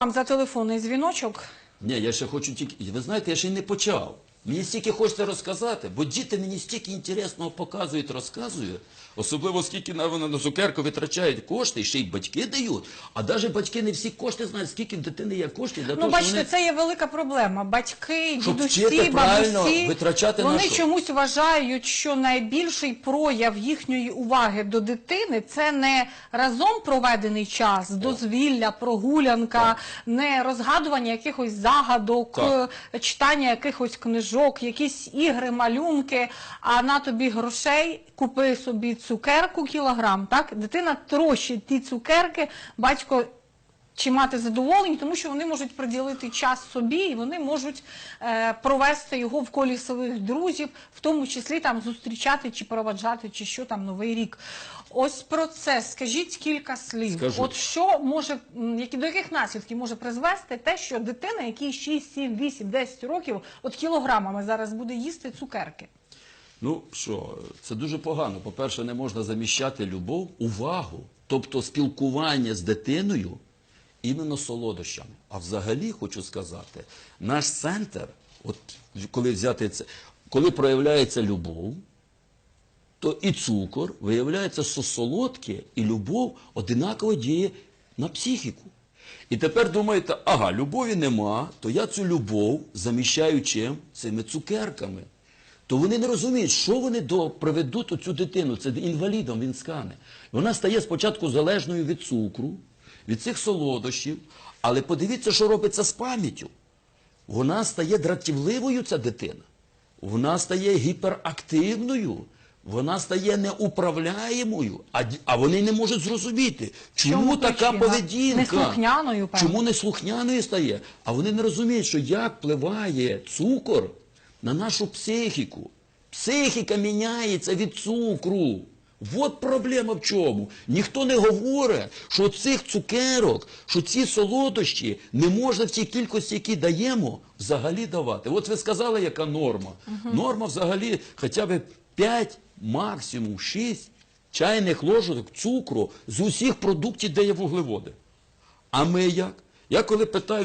Вам за телефонний дзвіночок. Ні, я ще хочу тільки. Ви знаєте, я ще й не почав. Мені стільки хочеться розказати, бо діти мені стільки інтересного показують, розказують. Особливо скільки на, вони на цукерку витрачають кошти, і ще й батьки дають. А навіть батьки не всі кошти знають, скільки в дитини є коштів для Ну, того, бачите, щоб вони... це є велика проблема. Батьки, Щоб дідусі, вчити правильно бабусі, витрачати на вони що? чомусь вважають, що найбільший прояв їхньої уваги до дитини це не разом проведений час, дозвілля, прогулянка, не розгадування якихось загадок, Так. е, читання якихось книжок, якісь ігри, малюнки, а на тобі грошей, купи собі цукерку кілограм. Так, дитина трощить ті цукерки, батько чи мати задоволення, тому що вони можуть приділити час собі і вони можуть е, провести його в колі своїх друзів, в тому числі там зустрічати чи проваджати, чи що там новий рік. Ось про це скажіть кілька слів. Скажу. От що може, які, до яких наслідків може призвести те, що дитина, якій 6, 7, 8, 10 років, от кілограмами зараз буде їсти цукерки. Ну що, це дуже погано. По-перше, не можна заміщати любов, увагу, тобто спілкування з дитиною іменно солодощами. А взагалі хочу сказати, наш центр, от коли взяти це, коли проявляється любов, то і цукор виявляється, що солодке і любов одинаково діє на психіку. І тепер думаєте, ага, любові нема, то я цю любов заміщаю чим? Цими цукерками. То вони не розуміють, що вони до, приведуть оцю дитину. Це інвалідом він скане. Вона стає спочатку залежною від цукру, від цих солодощів, але подивіться, що робиться з пам'яттю. Вона стає дратівливою, ця дитина. Вона стає гіперактивною. Вона стає неуправляємою, а, а вони не можуть зрозуміти, чому Чому така причина? поведінка. Неслухняною, певно. Чому неслухняною стає? А вони не розуміють, що як впливає цукор на нашу психіку. Психіка міняється від цукру. От проблема в чому. Ніхто не говорить, що цих цукерок, що ці солодощі не можна в цій кількості, які даємо, взагалі давати. От ви сказали, яка норма. Норма взагалі хоча б 5, максимум 6 чайних ложок цукру з усіх продуктів, де є вуглеводи. А ми як? Я коли питаю.